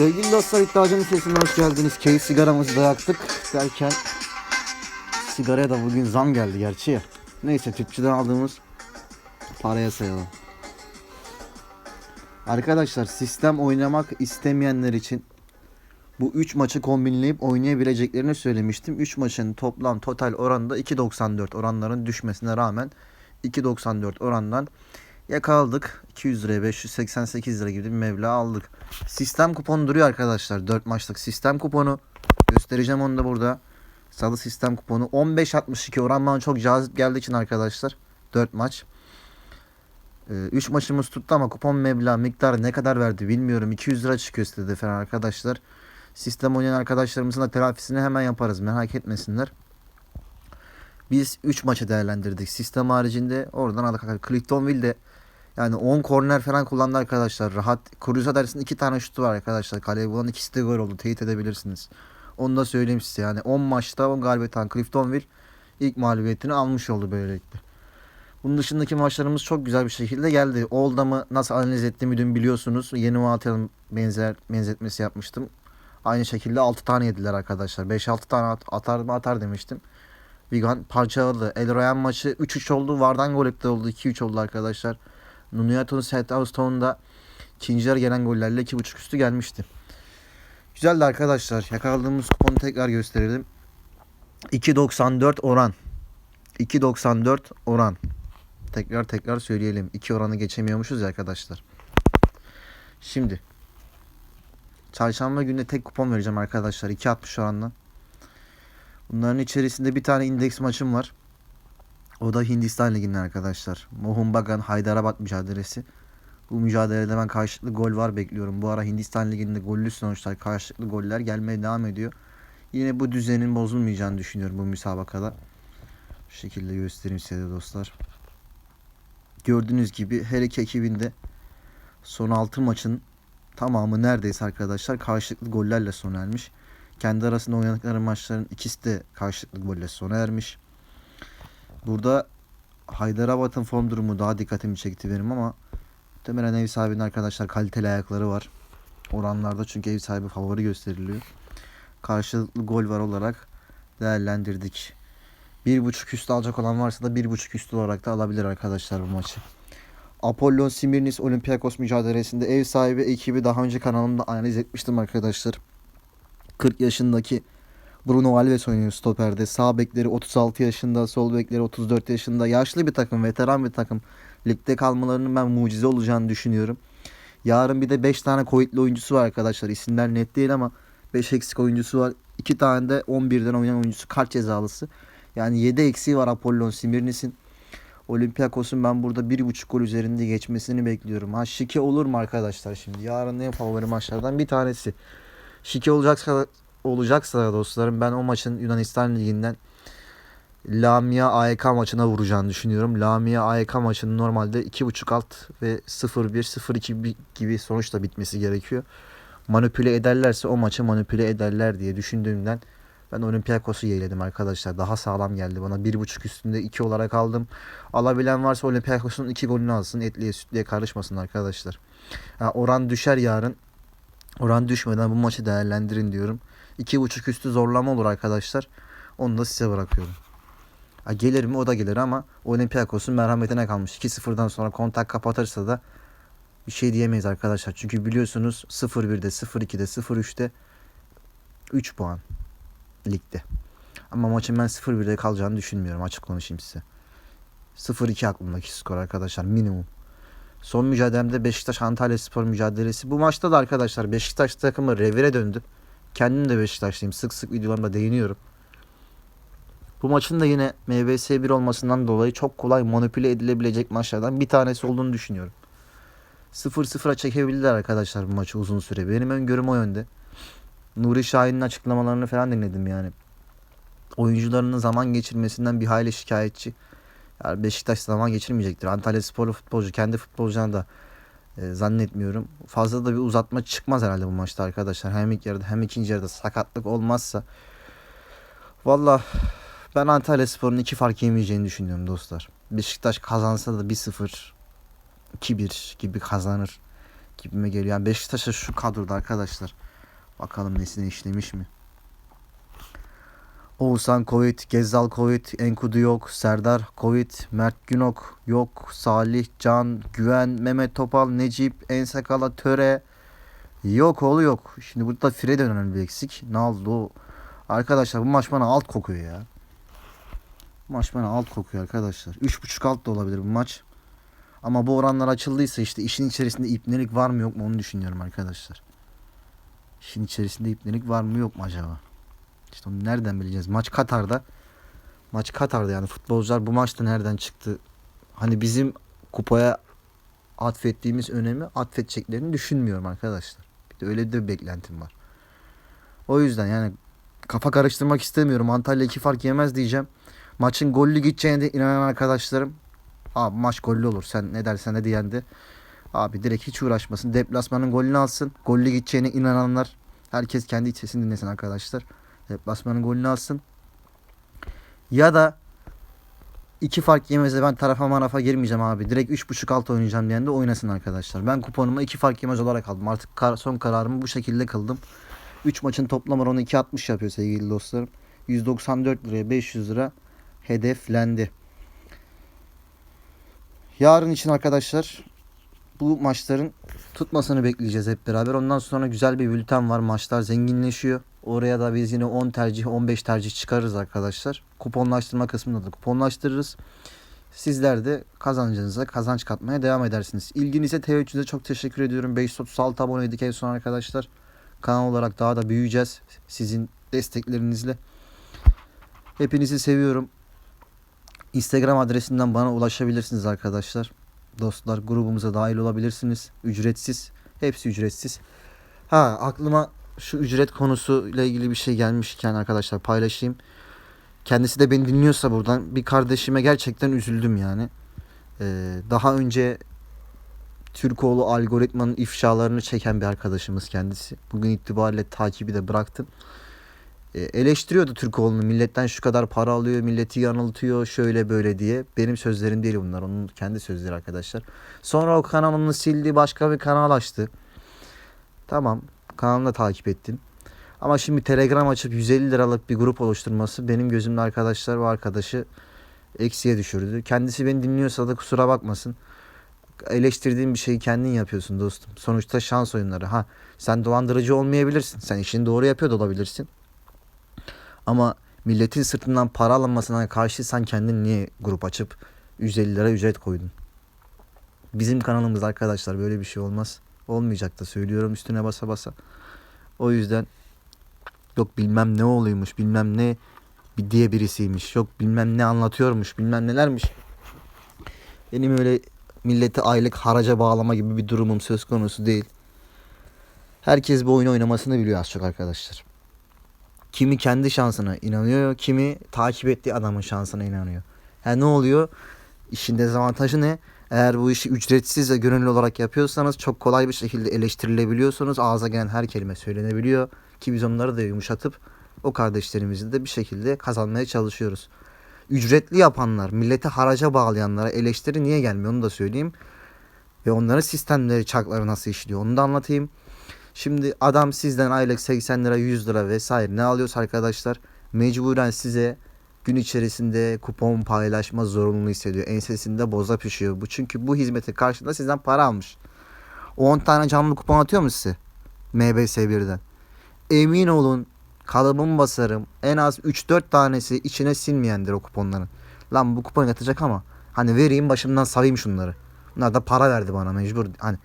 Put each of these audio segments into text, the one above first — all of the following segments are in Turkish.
Sevgili dostlar iddiacının sesine hoş geldiniz. Keyif sigaramızı da yaktık derken sigaraya da bugün zam geldi gerçi. Neyse tüpçüden aldığımız paraya sayalım. Arkadaşlar sistem oynamak istemeyenler için bu 3 maçı kombinleyip oynayabileceklerini söylemiştim. 3 maçın toplam total oranı da 2.94 oranların düşmesine rağmen 2.94 orandan yakaladık. 200 liraya 588 lira gibi bir meblağ aldık. Sistem kuponu duruyor arkadaşlar. 4 maçlık sistem kuponu. Göstereceğim onu da burada. Salı sistem kuponu. 15.62 oran bana çok cazip geldiği için arkadaşlar. 4 maç. 3 maçımız tuttu ama kupon meblağ miktarı ne kadar verdi bilmiyorum. 200 lira çıkıyor sitede falan arkadaşlar. Sistem oynayan arkadaşlarımızın da telafisini hemen yaparız. Merak etmesinler. Biz 3 maçı değerlendirdik. Sistem haricinde oradan aldık. Cliftonville'de yani 10 korner falan kullandı arkadaşlar. Rahat. Cruza dersin 2 tane şutu var arkadaşlar. Kaleye bulan ikisi de gol oldu. Teyit edebilirsiniz. Onu da söyleyeyim size. Yani 10 maçta 10 galibiyet alan Cliftonville ilk mağlubiyetini almış oldu böylelikle. Bunun dışındaki maçlarımız çok güzel bir şekilde geldi. Oldham'ı nasıl analiz ettiğimi dün biliyorsunuz. Yeni Malatya'nın benzer benzetmesi yapmıştım. Aynı şekilde 6 tane yediler arkadaşlar. 5-6 tane at, atar mı atar demiştim. Vigan parçaladı. El Ryan maçı 3-3 oldu. Vardan gol iptal oldu. 2-3 oldu arkadaşlar. Nunuyato'nun St. Augustone'da ikinci yarı gelen gollerle 2.5 üstü gelmişti. Güzeldi arkadaşlar. Yakaladığımız kuponu tekrar gösterelim. 2.94 oran. 2.94 oran. Tekrar tekrar söyleyelim. 2 oranı geçemiyormuşuz ya arkadaşlar. Şimdi Çarşamba günü tek kupon vereceğim arkadaşlar. 2.60 oranla. Bunların içerisinde bir tane indeks maçım var. O da Hindistan Ligi'nden arkadaşlar. Mohun Bagan Hyderabad mücadelesi. Bu mücadelede ben karşılıklı gol var bekliyorum. Bu ara Hindistan Ligi'nde gollü sonuçlar, karşılıklı goller gelmeye devam ediyor. Yine bu düzenin bozulmayacağını düşünüyorum bu müsabakada. Bu şekilde göstereyim size de dostlar. Gördüğünüz gibi her iki ekibinde son 6 maçın tamamı neredeyse arkadaşlar karşılıklı gollerle sona ermiş. Kendi arasında oynadıkları maçların ikisi de karşılıklı golle sona ermiş. Burada Hyderabad'ın form durumu daha dikkatimi çekti benim ama muhtemelen ev sahibinin arkadaşlar kaliteli ayakları var. Oranlarda çünkü ev sahibi favori gösteriliyor. Karşılıklı gol var olarak değerlendirdik. 1.5 üstü alacak olan varsa da 1.5 üstü olarak da alabilir arkadaşlar bu maçı. Apollon Simirnis Olympiakos mücadelesinde ev sahibi ekibi daha önce kanalımda analiz etmiştim arkadaşlar. 40 yaşındaki Bruno Alves oynuyor stoperde. Sağ bekleri 36 yaşında, sol bekleri 34 yaşında. Yaşlı bir takım, veteran bir takım. Ligde kalmalarının ben mucize olacağını düşünüyorum. Yarın bir de 5 tane Covid'li oyuncusu var arkadaşlar. İsimler net değil ama 5 eksik oyuncusu var. 2 tane de 11'den oynayan oyuncusu kart cezalısı. Yani 7 eksiği var Apollon Simirnis'in. Olympiakos'un ben burada 1.5 gol üzerinde geçmesini bekliyorum. Ha şike olur mu arkadaşlar şimdi? Yarın en favori maçlardan bir tanesi. Şike olacaksa olacaksa dostlarım ben o maçın Yunanistan Ligi'nden Lamia AEK maçına vuracağını düşünüyorum. Lamia AEK maçının normalde 2.5 alt ve 0-1 0-2 gibi sonuçla bitmesi gerekiyor. Manipüle ederlerse o maçı manipüle ederler diye düşündüğümden ben Olympiakos'u yeğledim arkadaşlar. Daha sağlam geldi bana. 1.5 üstünde 2 olarak aldım. Alabilen varsa Olympiakos'un 2 golünü alsın. Etliye sütlüye karışmasın arkadaşlar. Ha, oran düşer yarın. Oran düşmeden bu maçı değerlendirin diyorum. 2.5 üstü zorlama olur arkadaşlar. Onu da size bırakıyorum. Ha, gelir mi o da gelir ama Olympiakos'un merhametine kalmış. 2-0'dan sonra kontak kapatırsa da bir şey diyemeyiz arkadaşlar. Çünkü biliyorsunuz 0-1'de, 0-2'de, 0-3'te 3 puan ligde. Ama maçın ben 0-1'de kalacağını düşünmüyorum. Açık konuşayım size. 0-2 aklımdaki skor arkadaşlar minimum. Son mücadelemde Beşiktaş Antalya Spor mücadelesi. Bu maçta da arkadaşlar Beşiktaş takımı revire döndü. Kendim de Beşiktaşlıyım. Sık sık videolarımda değiniyorum. Bu maçın da yine MVS 1 olmasından dolayı çok kolay manipüle edilebilecek maçlardan bir tanesi olduğunu düşünüyorum. 0-0'a çekebildiler arkadaşlar bu maçı uzun süre. Benim öngörüm o yönde. Nuri Şahin'in açıklamalarını falan dinledim yani. Oyuncularının zaman geçirmesinden bir hayli şikayetçi. Yani Beşiktaş zaman geçirmeyecektir. Antalya sporlu futbolcu kendi futbolcuna da e, zannetmiyorum. Fazla da bir uzatma çıkmaz herhalde bu maçta arkadaşlar. Hem ilk yarıda hem ikinci yarıda sakatlık olmazsa. Valla ben Antalya Spor'un iki fark yemeyeceğini düşünüyorum dostlar. Beşiktaş kazansa da 1-0 2-1 gibi kazanır gibime geliyor. Yani Beşiktaş'a şu kadroda arkadaşlar. Bakalım nesine işlemiş mi? Oğuzhan Covid, Gezzal Covid, Enkudu yok, Serdar Covid, Mert Günok yok, Salih Can, Güven, Mehmet Topal, Necip, Ensakala, Töre yok oğlu yok. Şimdi burada Fred önemli bir eksik. Naldo. Arkadaşlar bu maç bana alt kokuyor ya. Bu maç bana alt kokuyor arkadaşlar. 3.5 alt da olabilir bu maç. Ama bu oranlar açıldıysa işte işin içerisinde ipnelik var mı yok mu onu düşünüyorum arkadaşlar. İşin içerisinde ipnelik var mı yok mu acaba? İşte onu nereden bileceğiz? Maç Katar'da. Maç Katar'da yani futbolcular bu maçta nereden çıktı? Hani bizim kupaya atfettiğimiz önemi atfedeceklerini düşünmüyorum arkadaşlar. Bir de öyle de bir beklentim var. O yüzden yani kafa karıştırmak istemiyorum. Antalya iki fark yemez diyeceğim. Maçın gollü gideceğine de inanan arkadaşlarım. Abi maç gollü olur. Sen ne dersen de diyendi. Abi direkt hiç uğraşmasın. Deplasmanın golünü alsın. Gollü gideceğine inananlar herkes kendi içesini dinlesin arkadaşlar. Deplasmanın golünü alsın. Ya da iki fark yemezse ben tarafa marafa girmeyeceğim abi. Direkt 3.5 alt oynayacağım diyen de oynasın arkadaşlar. Ben kuponuma iki fark yemez olarak aldım. Artık kar- son kararımı bu şekilde kıldım. 3 maçın toplam oranı 2.60 yapıyor sevgili dostlarım. 194 liraya 500 lira hedeflendi. Yarın için arkadaşlar bu maçların tutmasını bekleyeceğiz hep beraber. Ondan sonra güzel bir bülten var. Maçlar zenginleşiyor. Oraya da biz yine 10 tercih 15 tercih çıkarırız arkadaşlar. Kuponlaştırma kısmında da kuponlaştırırız. Sizler de kazancınıza kazanç katmaya devam edersiniz. İlginize T300'e çok teşekkür ediyorum. 536 aboneydik en son arkadaşlar. Kanal olarak daha da büyüyeceğiz. Sizin desteklerinizle. Hepinizi seviyorum. Instagram adresinden bana ulaşabilirsiniz arkadaşlar. Dostlar grubumuza dahil olabilirsiniz. Ücretsiz. Hepsi ücretsiz. Ha aklıma şu ücret konusuyla ilgili bir şey gelmişken arkadaşlar paylaşayım. Kendisi de beni dinliyorsa buradan bir kardeşime gerçekten üzüldüm yani. Ee, daha önce Türkoğlu algoritmanın ifşalarını çeken bir arkadaşımız kendisi. Bugün itibariyle takibi de bıraktım. Ee, eleştiriyordu Türkoğlu'nu. Milletten şu kadar para alıyor, milleti yanıltıyor, şöyle böyle diye. Benim sözlerim değil bunlar. Onun kendi sözleri arkadaşlar. Sonra o kanalını sildi, başka bir kanal açtı. Tamam, kanalını da takip ettim. Ama şimdi Telegram açıp 150 liralık bir grup oluşturması benim gözümde arkadaşlar o arkadaşı eksiye düşürdü. Kendisi beni dinliyorsa da kusura bakmasın. Eleştirdiğin bir şeyi kendin yapıyorsun dostum. Sonuçta şans oyunları. Ha sen dolandırıcı olmayabilirsin. Sen işini doğru yapıyor da olabilirsin. Ama milletin sırtından para alınmasına karşı sen kendin niye grup açıp 150 lira ücret koydun? Bizim kanalımız arkadaşlar böyle bir şey olmaz. Olmayacak da söylüyorum üstüne basa basa. O yüzden yok bilmem ne oluyormuş bilmem ne diye birisiymiş. Yok bilmem ne anlatıyormuş bilmem nelermiş. Benim öyle milleti aylık haraca bağlama gibi bir durumum söz konusu değil. Herkes bu oyunu oynamasını biliyor az çok arkadaşlar. Kimi kendi şansına inanıyor, kimi takip ettiği adamın şansına inanıyor. Yani ne oluyor? İşin dezavantajı ne? Eğer bu işi ücretsiz ve gönüllü olarak yapıyorsanız çok kolay bir şekilde eleştirilebiliyorsunuz. Ağza gelen her kelime söylenebiliyor. Ki biz onları da yumuşatıp o kardeşlerimizi de bir şekilde kazanmaya çalışıyoruz. Ücretli yapanlar, milleti haraca bağlayanlara eleştiri niye gelmiyor onu da söyleyeyim. Ve onların sistemleri, çarkları nasıl işliyor onu da anlatayım. Şimdi adam sizden aylık 80 lira 100 lira vesaire ne alıyorsa arkadaşlar mecburen size gün içerisinde kupon paylaşma zorunluluğu hissediyor. Ensesinde boza pişiyor. Bu çünkü bu hizmeti karşılığında sizden para almış. O 10 tane canlı kupon atıyor mu size? MBS1'den. Emin olun kalıbımı basarım. En az 3-4 tanesi içine sinmeyendir o kuponların. Lan bu kupon yatacak ama hani vereyim başımdan savayım şunları. Bunlar da para verdi bana mecbur. Hani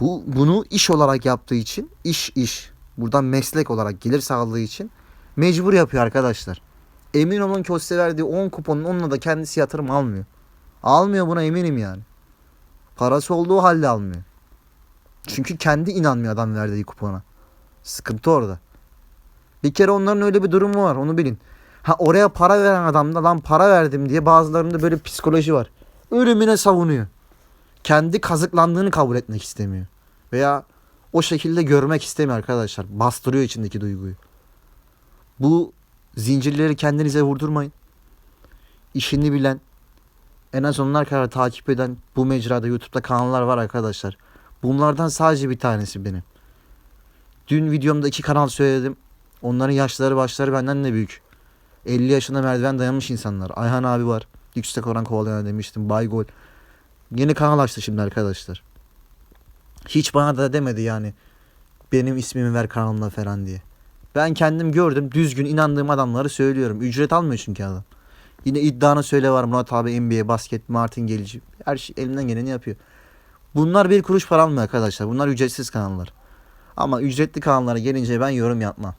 bu bunu iş olarak yaptığı için iş iş buradan meslek olarak gelir sağladığı için mecbur yapıyor arkadaşlar. Emin olun ki o size verdiği 10 kuponun onunla da kendisi yatırım almıyor. Almıyor buna eminim yani. Parası olduğu halde almıyor. Çünkü kendi inanmıyor adam verdiği kupona. Sıkıntı orada. Bir kere onların öyle bir durumu var onu bilin. Ha oraya para veren adamda lan para verdim diye bazılarında böyle psikoloji var. Ölümüne savunuyor. Kendi kazıklandığını kabul etmek istemiyor. Veya o şekilde görmek istemiyor arkadaşlar. Bastırıyor içindeki duyguyu. Bu zincirleri kendinize vurdurmayın. İşini bilen, en az onlar kadar takip eden bu mecrada YouTube'da kanallar var arkadaşlar. Bunlardan sadece bir tanesi benim. Dün videomda iki kanal söyledim. Onların yaşları başları benden de büyük. 50 yaşında merdiven dayanmış insanlar. Ayhan abi var. Yüksek oran kovalayan demiştim. Baygol. Yeni kanal açtı şimdi arkadaşlar. Hiç bana da demedi yani. Benim ismimi ver kanalına falan diye. Ben kendim gördüm. Düzgün inandığım adamları söylüyorum. Ücret almıyor çünkü adam. Yine iddianı söyle var Murat abi NBA, basket, Martin Gelici. Her şey elinden geleni yapıyor. Bunlar bir kuruş para almıyor arkadaşlar. Bunlar ücretsiz kanallar. Ama ücretli kanallara gelince ben yorum yapmam.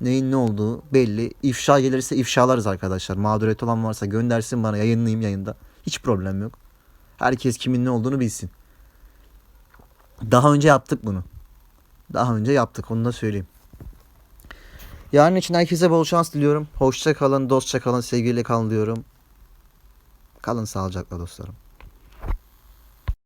Neyin ne olduğu belli. İfşa gelirse ifşalarız arkadaşlar. Mağduriyet olan varsa göndersin bana yayınlayayım yayında. Hiç problem yok. Herkes kimin ne olduğunu bilsin. Daha önce yaptık bunu. Daha önce yaptık onu da söyleyeyim. Yarın için herkese bol şans diliyorum. Hoşça kalın, dostça kalın, sevgiyle kalın diyorum. Kalın sağlıcakla dostlarım.